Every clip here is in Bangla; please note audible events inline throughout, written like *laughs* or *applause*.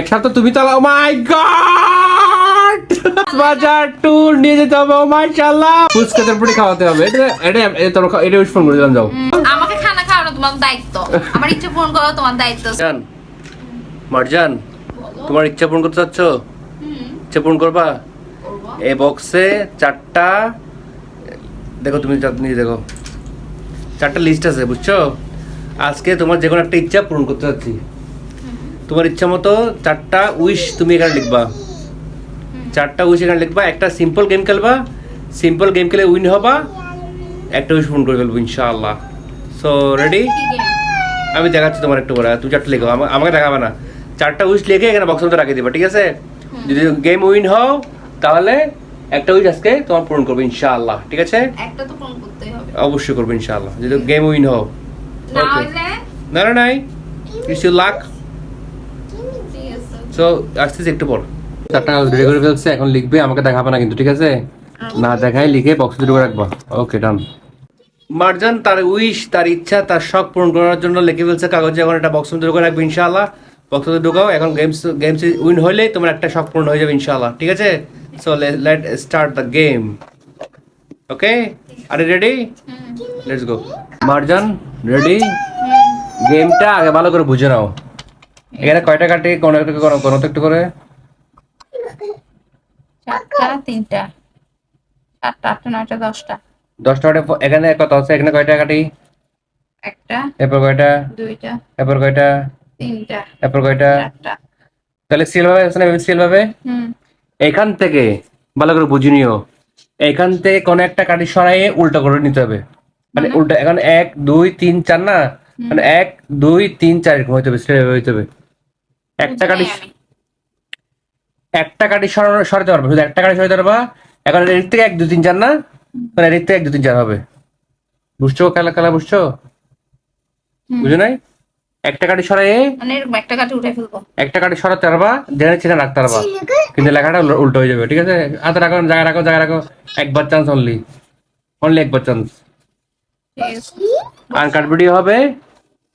এক সপ্তাহ তুমি চালাও মাই গড! বাজার ট্যুর নিয়ে যেতে হবে ও মাশাআল্লাহ! ফুচকাদের পুরি খাওয়াতে হবে এটা এটা এটা তোমরা এটা ফোন করে দিলাম যাও। আমাকে খানা খাওয়ানো তোমার দায়িত্ব। আমার ইচ্ছে পূরণ করা তোমার দায়িত্ব। জান মারজান তোমার ইচ্ছা পূরণ করতে চাচ্ছ? ইচ্ছা পূরণ করবা? এই বক্সে চারটা দেখো তুমি যা- নিজে দেখো। চারটা লিস্ট আছে বুঝছ? আজকে তোমার যে কোনো একটা ইচ্ছা পূরণ করতে চাচ্ছি। তোমার ইচ্ছা মতো চারটা উইশ তুমি এখানে লিখবা। চারটা উইশ এখানে লিখবা একটা সিম্পল গেম খেলবা সিম্পল গেম খেলে উইন হবা একটা উইশ পূরণ করে ফেলব ইনশাআল্লাহ। সো রেডি আমি দেখাচ্ছি তোমার একটু করে তুমি চারটা লেখো আমা- আমাকে দেখাবে না। চারটা উইশ লিখে এখানে বক্সের মধ্যে রাখিয়ে দিবা ঠিক আছে? যদি গেম উইন হও তাহলে একটা উইশ আজকে তোমার পূরণ করব ইনশাআল্লাহ ঠিক আছে? একটা তো পূরণ করতেই হবে। অবশ্যই করব ইনশাআল্লাহ যদি গেম উইন হও। না. না নাই। ইটস ইউ লাক সো আসতেছি একটু পর। চারটা রেডি করে ফেলছে এখন লিখবে আমাকে দেখাবে না কিন্তু ঠিক আছে? না দেখাই লিখে বক্সে ঢুকে রাখবা। ওকে ডান মার্জান তার উইশ তার ইচ্ছা তার শখ পূরণ করার জন্য লিখে ফেলছে কাগজে এখন একটা বক্সের মধ্যে ঢুকে রাখবে ইনশাআল্লাহ। বক্সে ঢুকাও এখন গেমস গেমস উইন হলে তোমার একটা শখ পূরণ হয়ে যাবে ইনশাআল্লাহ ঠিক আছে? So let start the game okay R ready let's go Marjan ready গেমটা আগে ভালো করে বুঝে নাও। এখানে কয়টা কাটি কোন কোনো একটু করে। চারটা তিনটা চারটা আটটা নয়টা দশটা। দশটা এখানে কত আছে? এখানে কয়টা কাটি একটা এরপর কয়টা? দুইটা এরপর কয়টা? তিনটা এরপর কয়টা? তাহলে সেল ভাবে আছে না সেল ভাবে? হুম। এখান থেকে ভালো করে বুঝে নিও এখান থেকে কোন একটা কাটি সরাইয়ে উল্টো করে নিতে হবে। মানে উল্টো এখন এক দুই তিন চার না? মানে এক দুই তিন চার এরকম হইতে হবে ভাবে হইতে হবে। একটা কাটি একটা কাটি সরাতে পারবে। শুধু একটা কাটি সরাতে পারবা। এখন এর থেকে এক দুই তিন চার না? মানে এর থেকে এক দুই তিন চার হবে। বুঝছ খেলা খেলা বুঝছ। বুঝো নাই? একটা কাটি সরাইয়ে মানে একটা কাটি উঠে ফেলব। একটা কাটি সরাতে পারবা যেখানে সেখানে রাখতে পারবা। কিন্তু লেখাটা উল্টো হয়ে যাবে ঠিক আছে? হাতে রাখো জায়গায় রাখো জায়গায় রাখো। একবার চান্স অনলি অনলি একবার চান্স ঠিক আছে আর কাট ভিডিও হবে।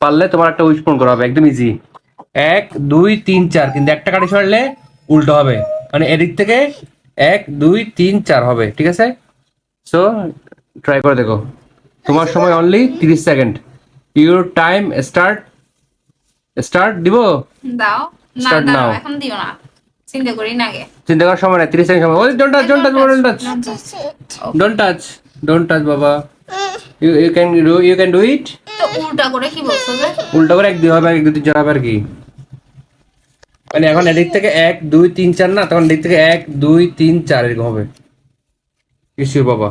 পারলে তোমার একটা উইশ পূরণ করা হবে একদম ইজি এক দুই তিন চার। কিন্তু একটা কাটি সরালে উল্টো হবে। মানে এদিক থেকে এক দুই তিন চার হবে। ঠিক আছে? সো ট্রাই করে দেখো। তোমার সময় অনলি তিরিশ second your time start start দিব? দাও। না Start এখন দিও না। চিন্তা করি না আগে। চিন্তা করার সময় তিরিশ সেকেন্ড সময়। ওই don't touch don't touch don't touch don't touch don't touch বাবা। You you can do you can do it উল্টা করে কি বলছো উল্টা করে এক দুই হবে এক দুই তিন চার হবে আর কি। মানে এখন এদিক থেকে এক দুই তিন চার না তখন এদিক থেকে এক দুই তিন চার এরকম হবে। বাবা?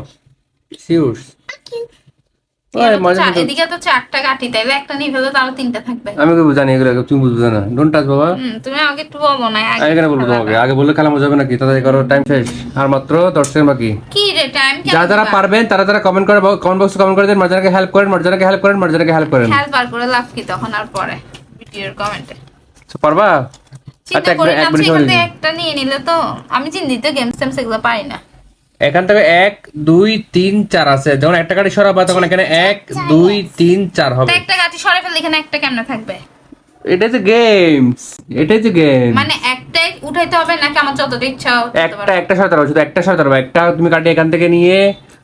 আমি কি জানি এগুলো তুমি বুঝবে না। ডোন্ট টাচ বাবা। তুমি আমাকে একটু বলো না আমি এখানে বলব তোমাকে আগে বললে খেলা মজা হবে নাকি? তাদের করো টাইম শেষ। আর মাত্র দশ সেকেন্ড বাকি। কি রে টাইম যারা যারা পারবেন তারা তারা কমেন্ট করে কমেন্ট বক্সে কমেন্ট করে দেন মার্জানাকে হেল্প করেন মার্জানাকে হেল্প করেন মার্জানাকে হেল্প করেন। করে লাভ কি তখন আর পরে ভিডিওর কমেন্টে পারবা? চিন্তা আচ্ছা, করি এখান থেকে একটা নিয়ে নিলে তো আমি চিন্তিত গেমস টেমস এগুলো পারি না। এখান থেকে এক দুই তিন চার আছে। যখন একটা সরাবা তখন এখানে এক দুই তিন চার হবে। একটা কাটি সরে ফেলে এখানে একটা কেমনে থাকবে? এটাই তো গেমস এটাই তো গেম মানে একটাই উঠাইতে হবে নাকি আমার যতটা ইচ্ছা একটা? একটা সরাতে পারো শুধু একটা সরাতে পারো একটা তুমি কাটি এখান থেকে নিয়ে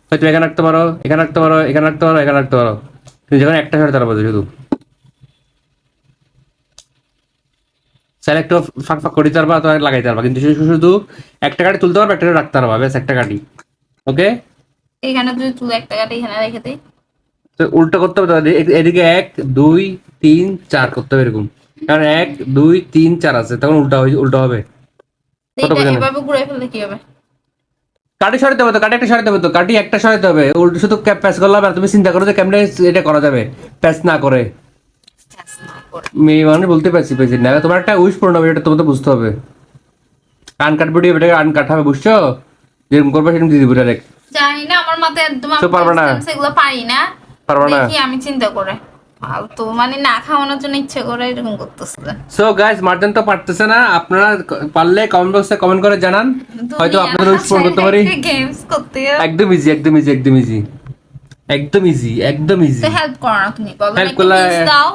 হয়তো এখানে রাখতে পারো এখানে রাখতে পারো এখানে রাখতে পারো এখানে রাখতে পারো। তুমি যখন একটা সরাতে পারব শুধু। সেলেক্ট ফাঁক ফাঁক করে দিতে পারবা তো লাগাইতে পারবা। কিন্তু শুধু একটা কাটি তুলতে পারবা একটা রাখতে পারবা ব্যাস একটা কাটি ওকে? এখানে তুই তুলে একটা কাটি এখানে রেখে তো উল্টো করতে হবে এদিকে এক দুই তিন চার করতে হবে এরকম। কারণ এক দুই তিন চার আছে তখন উল্টা উল্টো হবে। কত এইটা এভাবে ঘুরে ফেললে কি হবে? কাটি সরাতে হবে তো কাটি একটা সরাতে হবে তো কাটি একটা সরাতে হবে। উল্টো শুধু প্যাচ করলে হবে তুমি চিন্তা করো যে কেমনে এটা করা যাবে ব্যাস না করে। মেয়ে মানে বলতে পারছি পেয়েছি। না তোমার একটা উইশ পূরণ হবে এটা তোমার তো বুঝতে হবে। এটাকে আনকাট হবে বুঝছ? যেরকম করবে সেরকম দিয়ে দিবো ডাইরেক্ট জানি না আমার মাথায় একদম তো পারবে না? এগুলো পারি না। পারবা না? দেখি আমি চিন্তা করে। ফালতু মানে না খাওয়ানোর জন্য ইচ্ছে করে এরকম সো গাইস মার্জান তো পারতেছে না। আপনারা পারলে কমেন্ট বক্সে কমেন্ট করে জানান। হয়তো আপনাদের উইশ পূরণ করতে পারি। গেমস করতে। একদম ইজি একদম ইজি একদম ইজি একদম ইজি একদম ইজি হেল্প করো না তুমি। বলো একটু করলে- দাও।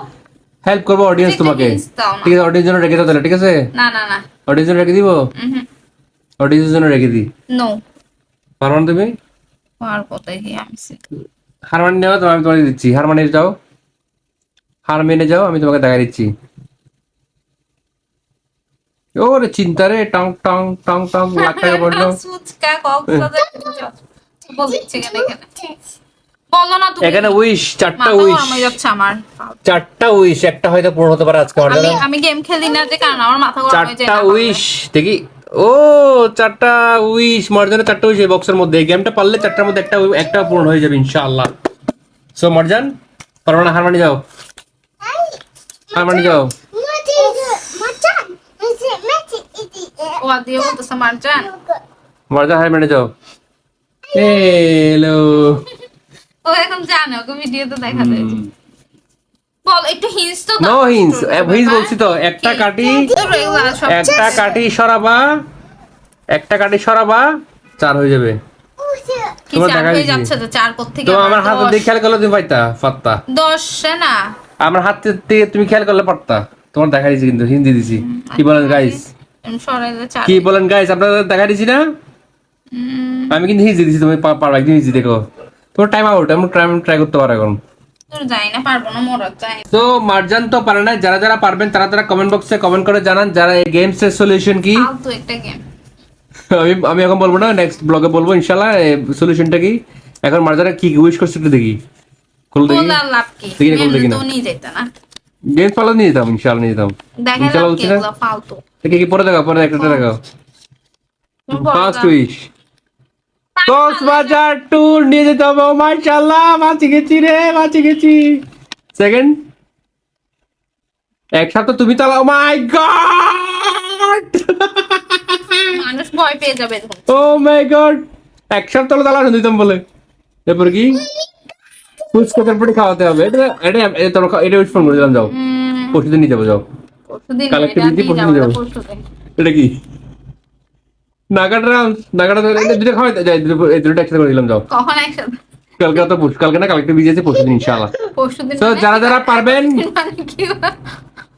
হেল্প করব অডিয়েন্স তোমাকে। ঠিক আছে অডিয়েন্স জন্য রেখে দাও তাহলে ঠিক আছে? না না না। অডিয়েন্স জন্য রেখে দিব? অডিয়েন্স জন্য রেখে দিই নো পারো না তুমি? আর কোথায় কি আমি সে- হার মানে নেওয়া তো আমি তোমাকে দিচ্ছি। হার মানে যাও। হার মেনে যাও আমি তোমাকে দেখা দিচ্ছি। ওরে চিন্তা রে টং টং টং টং লাখ টাকা পড়ল। *laughs* বলো না তুমি। এখানে উইশ চারটা উইশ গরম যাচ্ছে আমার। চারটা উইশ একটা হয়তো পূরণ হতে পারে আজকে আমি আমি গেম খেলি না যে কারণ আমার মাথা গরম হয়ে যায় চারটা উইশ দেখি। ও চারটা উইশ মার্জানে চারটা উইশ এই বক্সের মধ্যে। এই গেমটা পারলে চারটার মধ্যে একটা একটা পূরণ হয়ে যাবে ইনশাআল্লাহ। সো মার্জান পারব না হার মানে যাও হার মানে যাও ও মারজান। মার্জান হার মানে যাও হ্যালো ও এখন জানে ওকে ভিডিওতে দেখা যায়। বল একটু হিন্স তো নো হিন্স হিন্স বলছি তো একটা কাটি একটা কাটি সরাবা একটা কাটি সরাবা চার হয়ে যাবে। তোমার দেখা যাচ্ছে তো চার কোথ থেকে তো আমার হাতে দিয়ে খেয়াল করলে তুমি পাইতা পারতা। দশ না। আমার হাত থেকে তুমি খেয়াল করলে পারতা। তোমার দেখা দিছি কিন্তু হিন্দি দিছি। কি বলেন গাইস চার কি বলেন গাইস আপনাদের দেখা দিছি না? আমি কিন্তু হিন্দি দিছি তুমি পা- পারবা একদিন হিন্দি দেখো। তোমার টাইম আউট আমি ট্রাই ট্রাই করতে পারো এখন। তোর তো মার্জান তো পারে না যারা যারা পারবেন তারা তারা কমেন্ট বক্সে কমেন্ট করে জানান যারা এই গেমস এর সলিউশন কি? আমি আমি এখন বলব না নেক্সট ব্লগে বলব ইনশাল্লাহ সলিউশনটা কি? এখন মার্জারা কি উইশ করছে একটু দেখি। খুলে দেখি। লাভ কি? দেখি না, দেখি না। গেমস পালা নিয়ে যেতাম ইনশাল্লাহ নিয়ে যেতাম। কি বলছি না দেখি কি পরে দেখাও পরে একটা দেখাও। ফার্স্ট না। উইশ কক্সবাজার ট্যুর নিয়ে যেতে হবে ও বাঁচি গেছি রে বাঁচি গেছি। সেকেন্ড এক সপ্তাহ তুমি তালা ও মাই গড মানুষ ভয় পেয়ে যাবে তখন। ও মাই গড এক সপ্তাহ তালা দিতাম বলে। এরপর কি? ফুচকাতের পরে খাওয়াতে হবে। এটা এটা এটা তোমরা এটা ফোন করে দিলাম যাও। উম, পরশু দিন নিয়ে যাব যাও। পরশুদিন পরশুদিন যাব। এটা কি? নাগাটা নাগাটা দুটো খাওয়াই যাই দুটো একসাথে করে দিলাম যাও। কখন একসাথে? কালকে তো পরশু কালকে না কালকে পরশু দিন ইনশাআল্লাহ। পরশুদিন তো মানে যারা যারা? পারবেন মানে?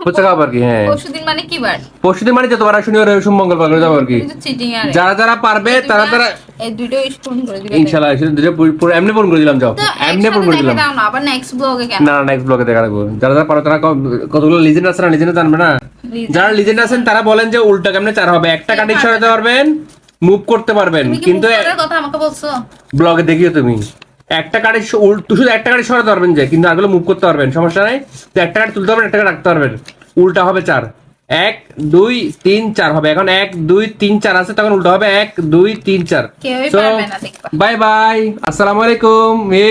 হচ্ছে কি হ্যাঁ। মানে কি বার? পরশু দিন মানে যতবার শনিবার মঙ্গলবার করে যাব আর কি। যারা যারা পারবে তারা তারা এই দুটো স্পুন করে দিবে ইনশাআল্লাহ এসে দুটো পুরো- পুরো এমনি ফোন করে দিলাম যাও। এমনি ফোন করে দিলাম। না আবার নেক্সট ব্লগে কেন? না না নেক্সট ব্লগে দেখা রাখব। যারা যারা পারো তারা কতগুলো লিজেন্ড আছে না লিজেন্ড জানবে না। যারা লিজেন্ড আছেন তারা বলেন যে উল্টা কেমনে চার হবে। একটা কাটিং সরাতে পারবেন মুভ করতে পারবেন। কিন্তু কথা আমাকে বলছো? ব্লগে দেখিও তুমি। একটা কাটি শুধু একটা কাটি সরাতে পারবেন যে কিন্তু আরগুলো মুভ করতে পারবেন। সমস্যা নাই। তো একটা কাটি তুলতে পারবেন একটা কাটি রাখতে পারবেন। উল্টা হবে চার। এক দুই তিন চার হবে। এখন এক দুই তিন চার আছে তখন উল্টা হবে এক দুই তিন চার। বাই বাই আসসালামু আলাইকুম। এ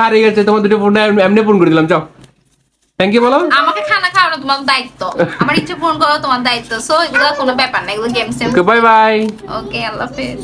হারিয়ে গেছে। তোমার দুটো ফোন এমনি ফোন করে দিলাম। যাও। থ্যাংক ইউ বলো। আমাকে খানা তোমার দায়িত্ব। আমার ইচ্ছে পূরণ করা তোমার দায়িত্ব। সো এগুলো কোনো ব্যাপার না এগুলো games same bye bye okay আল্লাহ হাফেজ।